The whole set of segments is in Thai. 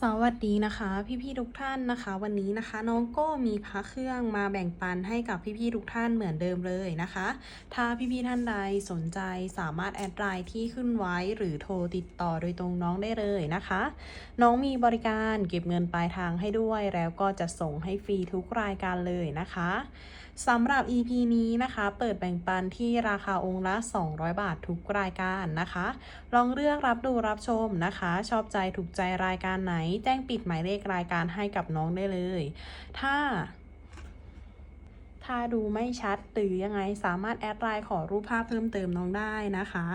สวัสดีนะคะพี่ๆทุกท่านนะคะ วันนี้นะคะน้องก็มีพระเครื่องมาแบ่งปันให้กับพี่ๆทุกท่านเหมือนเดิมเลยนะคะ ถ้าพี่ๆท่านใดสนใจสามารถแอดไลน์ที่ขึ้นไว้หรือโทรติดต่อโดยตรงน้องได้เลยนะคะ น้องมีบริการเก็บเงินปลายทางให้ด้วย แล้วก็จะส่งให้ฟรีทุกรายการเลยนะคะ สำหรับ EP นี้นะคะ เปิดแบ่งปันที่ราคาองค์ละ 200 บาททุกรายการนะคะ ลองเลือกรับดูรับชมนะคะ ชอบใจถูกใจรายการไหน แจ้งปิดหมายเลขรายการให้กับน้องได้เลย ถ้าถ้าดูไม่ชัดหรือยังไงสามารถแอดไลน์ขอรูปภาพเพิ่มเติมน้องได้นะคะ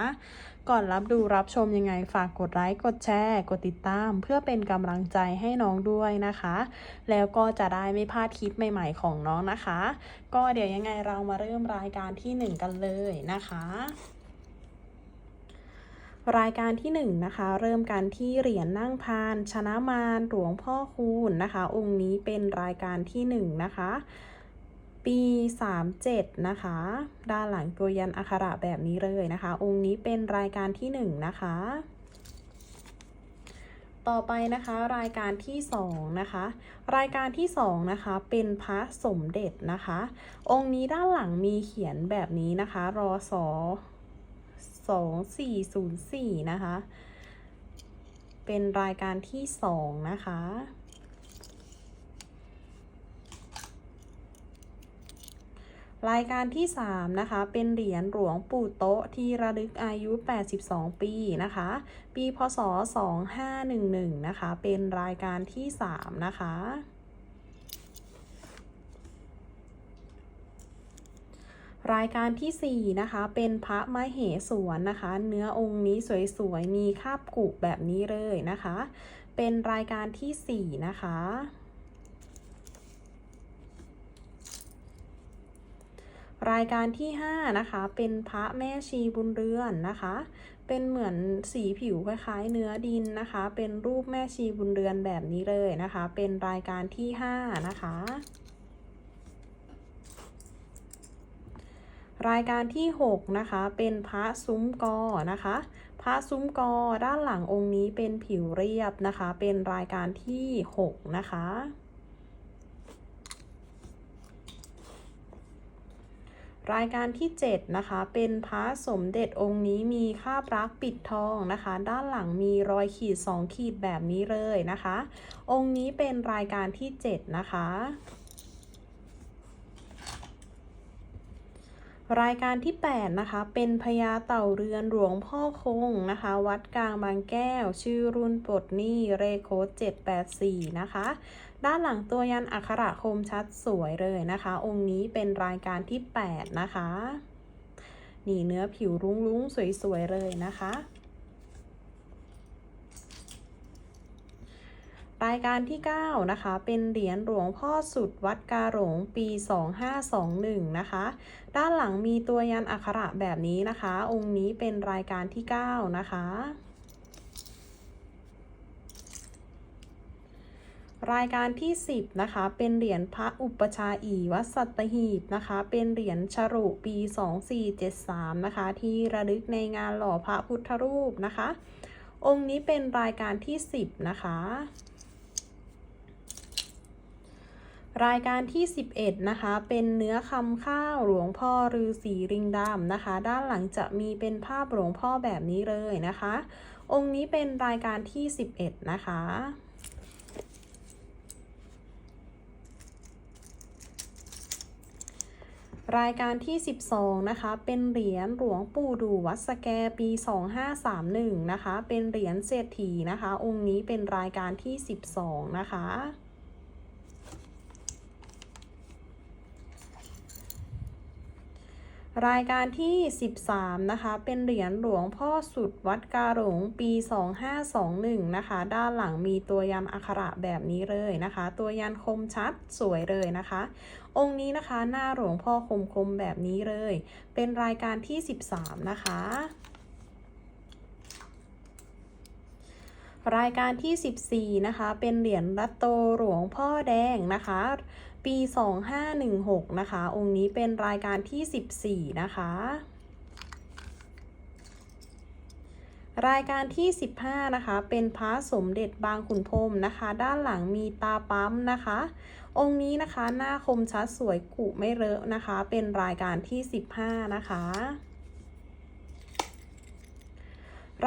ก่อนรับดูรับชมยังไงฝากกดไลค์กดแชร์ กดติดตาม เพื่อเป็นกำลังใจให้น้องด้วยนะคะ แล้วก็จะได้ไม่พลาดคลิปใหม่ ๆ ของน้องนะคะ ก็เดี๋ยวยังไงเรามาเริ่มรายการที่ 1 กันเลยนะคะรายการที่1นนะคะเริ่มกันที่เหรียญนั่งพาน ชนะมารหลวงพ่อคูณนะคะ องค์นี้เป็นรายการที่1นนะคะ ปี 37 นะคะ ด้านหลังตัวยันอักขระแบบนี้เลยนะคะ องค์นี้เป็นรายการที่ 1 นะคะ ต่อไปนะคะรายการที่ 2 นะคะ รายการที่ 2 นะคะ เป็นพระสมเด็จนะคะ องค์นี้ด้านหลังมีเขียนแบบนี้นะคะ รอสอ2404 นะคะ เป็นรายการที่ 2 นะคะ รายการที่ 3 นะคะ เป็นเหรียญหลวงปู่โต๊ะที่ระลึกอายุ 82 ปีนะคะ ปีพศ 2511 นะคะ เป็นรายการที่ 3 นะคะ รายการที่ 4 นะคะ เป็นพระมเหสวนนะคะ เนื้อองค์นี้สวยๆ มีคาบกุแบบนี้เลยนะคะ เป็นรายการที่ 4 นะคะ รายการที่ 5 นะคะ เป็นพระแม่ชีบุญเรือนนะคะ เป็นเหมือนสีผิวคล้ายๆเนื้อดินนะคะ เป็นรูปแม่ชีบุญเรือนแบบนี้เลยนะคะ เป็นรายการที่ 5 นะคะ รายการที่ 6 นะคะ เป็นพระซุ้มกอนะคะ พระซุ้มกอด้านหลังองค์นี้เป็นผิวเรียบนะคะ เป็นรายการที่ 6 นะคะ รายการที่ 7 นะคะ เป็นพระสมเด็จองค์นี้มีคาบรักปิดทองนะคะ ด้านหลังมีรอยขีด 2 ขีดแบบนี้เลยนะคะ องค์นี้เป็นรายการที่ 7 นะคะ รายการที่ 8 นะคะ เป็นพญาเต่าเรือนหลวงพ่อคงนะคะ วัดกลางบางแก้ว ชื่อรุ่นปลดหนี้เรโคด784 นะคะ ด้านหลังตัวยันอักขระคมชัดสวยเลยนะคะ องค์นี้เป็นรายการที่ 8 นะคะ นี่เนื้อผิวรุ้งๆ สวยๆ เลยนะคะ รายการที่ 9 นะคะ เป็นเหรียญหลวงพ่อสุดวัดกาหลงปี 2521 นะคะ ด้านหลังมีตัวยันอักขระแบบนี้นะคะ องค์นี้เป็นรายการที่ 9 นะคะ รายการที่ 10 นะคะ เป็นเหรียญพระอุปชาอีวัดสัตหีบนะคะ เป็นเหรียญฉรุปี 2473 นะคะ ที่ระลึกในงานหล่อพระพุทธรูปนะคะ องค์นี้เป็นรายการที่ 10 นะคะรายการที่ 11 นะคะ เป็นเนื้อคำข้าวหลวงพ่อฤาษีริงดำนะคะ ด้านหลังจะมีเป็นภาพหลวงพ่อแบบนี้เลยนะคะ องค์นี้เป็นรายการที่ 11 นะคะ รายการที่ 12 นะคะ เป็นเหรียญหลวงปู่ดูวัดสแกปี 2531 นะคะ เป็นเหรียญเศรษฐีนะคะ องค์นี้เป็นรายการที่ 12 นะคะ รายการที่ 13 นะคะ เป็นเหรียญหลวงพ่อสุดวัดกาหลงปี 2521 นะคะ ด้านหลังมีตัวยันอักขระแบบนี้เลยนะคะ ตัวยันคมชัดสวยเลยนะคะ องค์นี้นะคะหน้าหลวงพ่อคมคมแบบนี้เลย เป็นรายการที่ 13 นะคะรายการที่ 14 นะคะ เป็นเหรียญรัตโตหลวงพ่อแดงนะคะ ปี 2516 นะคะ องค์นี้เป็นรายการที่ 14 นะคะ รายการที่ 15 นะคะ เป็นพระสมเด็จบางขุนพรหมนะคะ ด้านหลังมีตาปั๊มนะคะ องค์นี้นะคะหน้าคมชัดสวยกุไม่เลอะนะคะ เป็นรายการที่ 15 นะคะ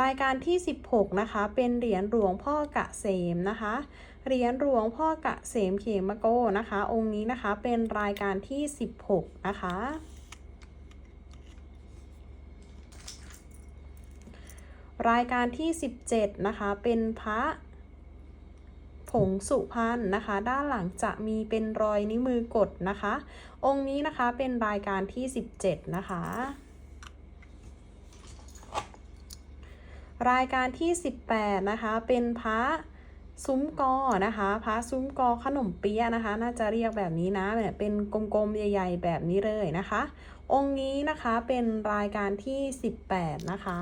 รายการที่ 16 นะคะ เป็นเหรียญหลวงพ่อกะเสมนะคะ เหรียญหลวงพ่อกะเสมเขมโกนะคะ องค์นี้นะคะเป็นรายการที่ 16 นะคะ รายการที่ 17 นะคะ เป็นพระผงสุพรรณนะคะ ด้านหลังจะมีเป็นรอยนิ้วมือกดนะคะ องค์นี้นะคะเป็นรายการที่ 17 นะคะ รายการที่ 18 นะคะ เป็นพระ ซุ้มกอนะคะพระซุ้มกอขนมเปี๊ยะนะคะ น่าจะเรียกแบบนี้นะเนี่ยเป็นกลมๆใหญ่ ๆ แบบนี้เลยนะคะ องค์นี้นะคะเป็นรายการที่ 18 นะคะ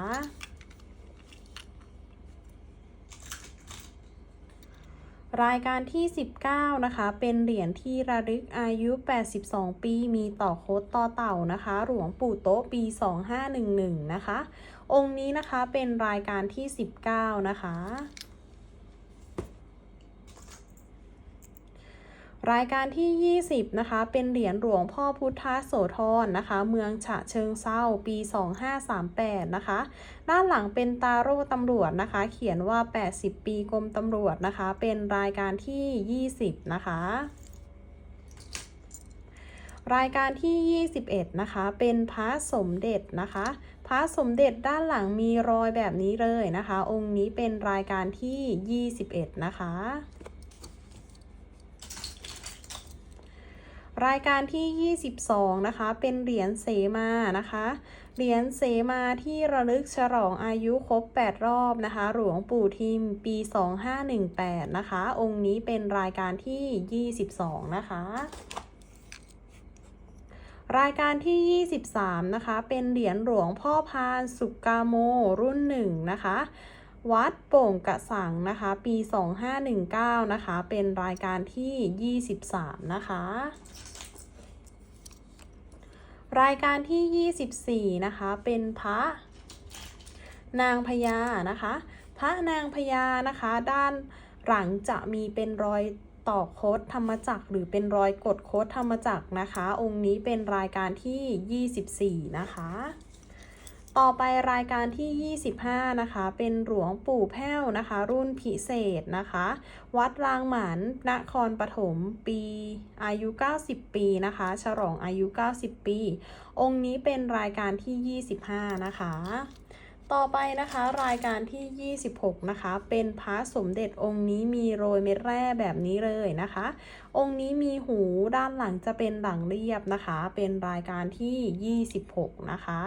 รายการที่ 19 นะคะ เป็นเหรียญที่ระลึกอายุ 82 ปี มีต่อโคดต่อเต่านะคะ หลวงปู่โต๊ะปี 2511 นะคะ องค์นี้นะคะเป็นรายการที่ 19 นะคะ รายการที่ 20 นะคะ เป็นเหรียญหลวงพ่อพุทธโสธรนะคะ เมืองฉะเชิงเซาปี 2538 นะคะ ด้านหลังเป็นตาโร่ตำรวจนะคะ เขียนว่า 80 ปีกรมตำรวจนะคะ เป็นรายการที่ 20 นะคะรายการที่ 21 นะคะ เป็นพระสมเด็จนะคะ พระสมเด็จด้านหลังมีรอยแบบนี้เลยนะคะ องค์นี้เป็นรายการที่ 21 นะคะ รายการที่ 22 นะคะ เป็นเหรียญเสมานะคะ เหรียญเสมาที่ระลึกฉลองอายุครบ 8 รอบนะคะ หลวงปู่ทิมปี 2518 นะคะ องค์นี้เป็นรายการที่ 22 นะคะรายการที่ 23 นะคะ เป็นเหรียญหลวงพ่อพานสุกาโมรุ่นหนึ่งนะคะ วัดโป่งกระสังนะคะ ปี 2519 นะคะ เป็นรายการที่ 23 นะคะ รายการที่ 24 นะคะ เป็นพระนางพญานะคะ พระนางพญานะคะ ด้านหลังจะมีเป็นรอยต่อโคดธรรมจักรหรือเป็นรอยกดโคดธรรมจักรนะคะ องค์นี้เป็นรายการที่ 24 นะคะ ต่อไปรายการที่ 25 นะคะ เป็นหลวงปู่แพ้วนะคะ รุ่นพิเศษนะคะ วัดรางหมันนครปฐมปีอายุ 90 ปีนะคะ ฉลองอายุ 90 ปี องค์นี้เป็นรายการที่ 25 นะคะ ต่อไปนะคะรายการที่ 26 นะคะ เป็นพระสมเด็จองค์นี้มีโรยเม็ดแร่แบบนี้เลยนะคะ องค์นี้มีหูด้านหลังจะเป็นหลังเรียบนะคะ เป็นรายการที่ 26 นะคะ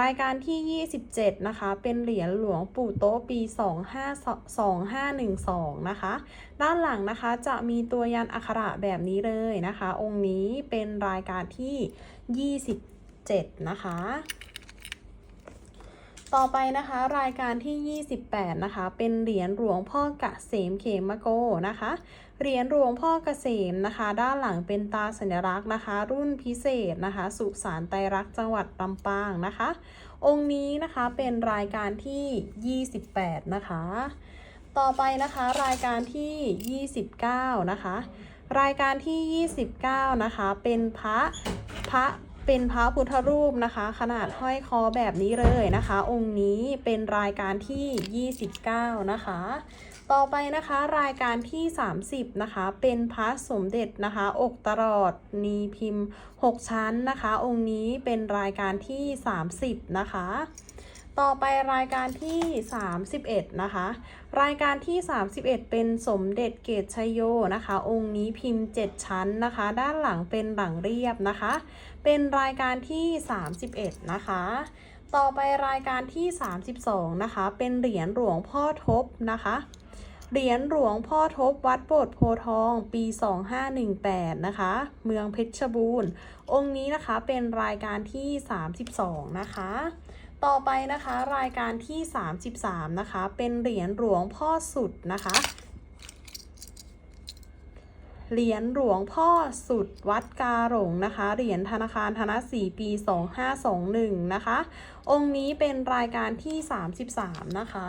รายการที่ 27 นะคะ เป็นเหรียญหลวงปู่โต๊ะปี2512 นะคะ ด้านหลังนะคะจะมีตัวยันอักขระแบบนี้เลยนะคะ องค์นี้เป็นรายการที่ 27 นะคะ ต่อไปนะคะรายการที่ 28 นะคะ เป็นเหรียญหลวงพ่อกะเสมเขมโกนะคะ เหรียญหลวงพ่อกเกษมนะคะ ด้านหลังเป็นตาสัญลักษณ์นะคะ รุ่นพิเศษนะคะ สุสานไตรรักจังหวัดลำปางนะคะ องค์นี้นะคะเป็นรายการที่ 28 นะคะ ต่อไปนะคะรายการที่ 29 นะคะ รายการที่ 29 นะคะ เป็นพระพระ เป็นพระพุทธรูปนะคะ ขนาดห้อยคอแบบนี้เลยนะคะ องค์นี้เป็นรายการที่ 29 นะคะ ต่อไปนะคะรายการที่ 30 นะคะ เป็นพระสมเด็จนะคะ อกตลอดนีพิมพ์ 6 ชั้นนะคะ องค์นี้เป็นรายการที่ 30 นะคะต่อไปรายการที่ 31 นะคะ รายการที่ 31 เป็นสมเด็จเกตชยโยนะคะ องค์นี้พิมพ์ 7 ชั้นนะคะ ด้านหลังเป็นหลังเรียบนะคะ เป็นรายการที่ 31 นะคะ ต่อไปรายการที่ 32 นะคะ เป็นเหรียญหลวงพ่อทบนะคะ เหรียญหลวงพ่อทบวัดโบสถ์โพทองปี 2518 นะคะ เมืองเพชรบูรณ์ องค์นี้นะคะเป็นรายการที่ 32 นะคะ ต่อไปนะคะรายการที่ 33 นะคะ เป็นเหรียญหลวงพ่อสุดนะคะ เหรียญหลวงพ่อสุดวัดกาหลงนะคะ เหรียญธนาคารธนสีปี 2521 นะคะ องค์นี้เป็นรายการที่ 33 นะคะ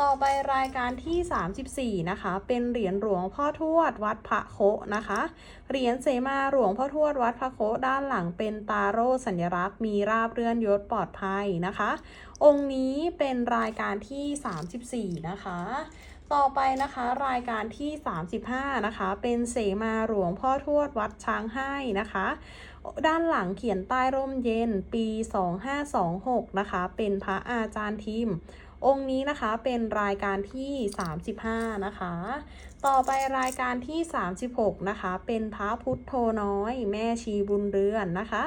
ต่อไปรายการที่ 34 นะคะ เป็นเหรียญหลวงพ่อทวดวัดพระโคนะคะ เหรียญเสมาหลวงพ่อทวดวัดพระโคด้านหลังเป็นตาโร่สัญลักษณ์มีราบเรื่อนยศปลอดภัยนะคะ องค์นี้เป็นรายการที่ 34 นะคะ ต่อไปนะคะรายการที่ 35 นะคะ เป็นเสมาหลวงพ่อทวดวัดช้างให้นะคะ ด้านหลังเขียนใต้ร่มเย็นปี 2526 นะคะ เป็นพระอาจารย์ทิม องค์นี้นะคะเป็นรายการที่ 35 นะคะ ต่อไปรายการที่ 36 นะคะ เป็นพระพุทโธน้อย แม่ชีบุญเรือนนะคะ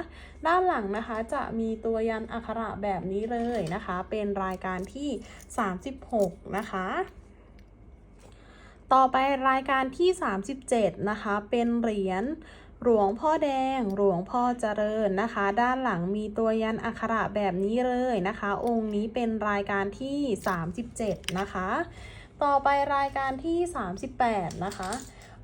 ด้านหลังนะคะจะมีตัวยันอักขระแบบนี้เลยนะคะ เป็นรายการที่ 36 นะคะ ต่อไปรายการที่ 37 นะคะ เป็นเหรียญหลวงพ่อแดง หลวงพ่อเจริญนะคะ ด้านหลังมีตัวยันอักขระแบบนี้เลยนะคะ องค์นี้เป็นรายการที่ 37 นะคะ ต่อไปรายการที่ 38 นะคะ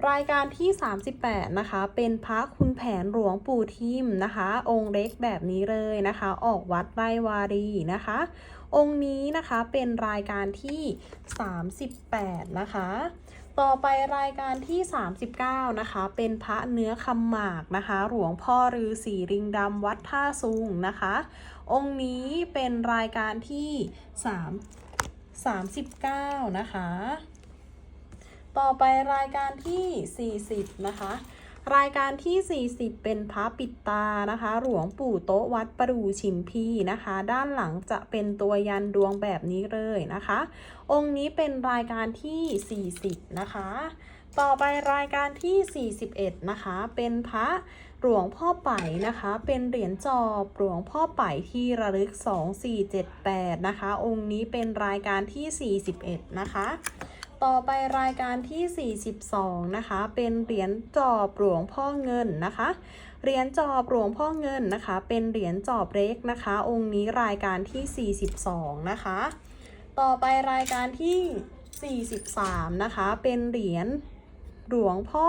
รายการที่ 38 นะคะ เป็นพระคุณแผนหลวงปู่ทิมนะคะ องค์เล็กแบบนี้เลยนะคะ ออกวัดไร่วารีนะคะ องค์นี้นะคะเป็นรายการที่ 38 นะคะ ต่อไปรายการที่ 39 นะคะ เป็นพระเนื้อคำหมากนะคะ หลวงพ่อฤาษีริงดำวัดท่าซุงนะคะ องค์นี้เป็นรายการที่ 3 39 นะคะ ต่อไปรายการที่ 40 นะคะ รายการที่ 40 เป็นพระปิดตานะคะ หลวงปู่โต๊ะวัดประดูชิมพีนะคะ ด้านหลังจะเป็นตัวยันดวงแบบนี้เลยนะคะ องค์นี้เป็นรายการที่ 40 นะคะ ต่อไปรายการที่ 41 นะคะ เป็นพระหลวงพ่อไป่นะคะ เป็นเหรียญจอบหลวงพ่อไป่ที่ระลึก 2478 นะคะ องค์นี้เป็นรายการที่ 41 นะคะ ต่อไปรายการที่ 42 นะคะ เป็นเหรียญจอบหลวงพ่อเงินนะคะ เหรียญจอบหลวงพ่อเงินนะคะ เป็นเหรียญจอบเล็กนะคะ องค์นี้รายการที่ 42 นะคะ ต่อไปรายการที่ 43 นะคะ เป็นเหรียญหลวงพ่อ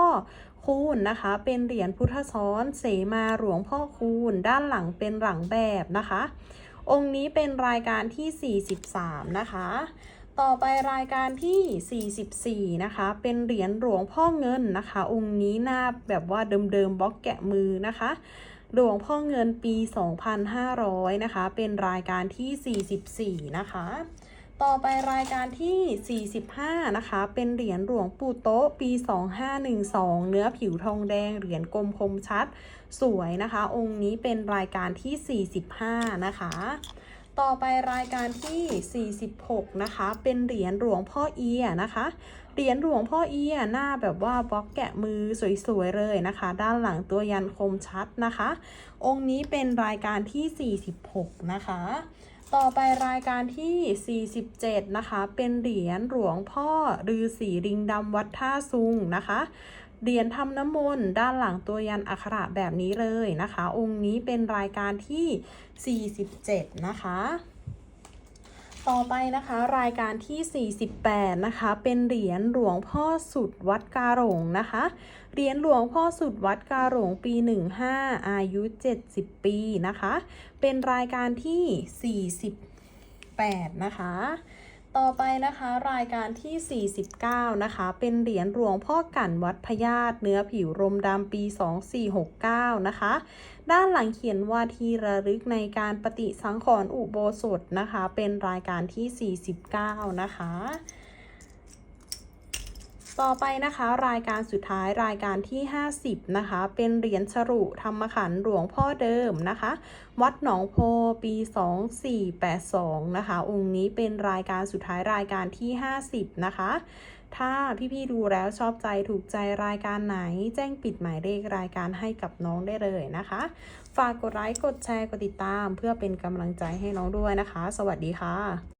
คูณนะคะ เป็นเหรียญพุทธซ้อนเสมาหลวงพ่อคูณ ด้านหลังเป็นหลังแบบนะคะ องค์นี้เป็นรายการที่ 43 นะคะ ต่อไปรายการที่ 44 นะคะ เป็นเหรียญหลวงพ่อเงินนะคะ องค์นี้หน้าแบบว่าเดิมๆบล็อกแกะมือนะคะ หลวงพ่อเงินปี 2,500 นะคะ เป็นรายการที่ 44 นะคะ ต่อไปรายการที่ 45 นะคะ เป็นเหรียญหลวงปู่โต๊ะปี 2512 เนื้อผิวทองแดง เหรียญกลมคมชัด สวยนะคะ องค์นี้เป็นรายการที่ 45 นะคะ ต่อไปรายการที่ 46 นะคะ เป็นเหรียญหลวงพ่อเอียนะคะ เหรียญหลวงพ่อเอียหน้าแบบว่าบล็อกแกะมือสวยๆเลยนะคะ ด้านหลังตัวยันคมชัดนะคะ องค์นี้เป็นรายการที่ 46 นะคะ ต่อไปรายการที่ 47 นะคะ เป็นเหรียญหลวงพ่อฤาษีริงดำวัดท่าซุงนะคะ เหรียญทำน้ำมนต์ด้านหลังตัวยันอักขระแบบนี้เลยนะคะ องค์นี้เป็นรายการที่ 47 นะคะ ต่อไปนะคะรายการที่ 48 นะคะ เป็นเหรียญหลวงพ่อสุดวัดกาหลงนะคะ เหรียญหลวงพ่อสุดวัดกาหลงปี 15 อายุ 70 ปีนะคะ เป็นรายการที่ 48 นะคะ ต่อไปนะคะรายการที่ 49 นะคะ เป็นเหรียญหลวงพ่อกั่นวัดพญาตเนื้อผิวรมดำปี 2469 นะคะ ด้านหลังเขียนว่าทีระลึกในการปฏิสังขรณ์อุโบสถนะคะ เป็นรายการที่ 49 นะคะ ต่อไปนะคะรายการสุดท้ายรายการที่ 50 นะคะ เป็นเหรียญฉรุธรรมขันหลวงพ่อเดิมนะคะ วัดหนองโพปี 2482 นะคะ องค์นี้เป็นรายการสุดท้ายรายการที่ 50 นะคะ ถ้าพี่ๆดูแล้วชอบใจถูกใจรายการไหน แจ้งปิดหมายเลขรายการให้กับน้องได้เลยนะคะ ฝากกดไลค์กดแชร์กดติดตาม เพื่อเป็นกำลังใจให้น้องด้วยนะคะ สวัสดีค่ะ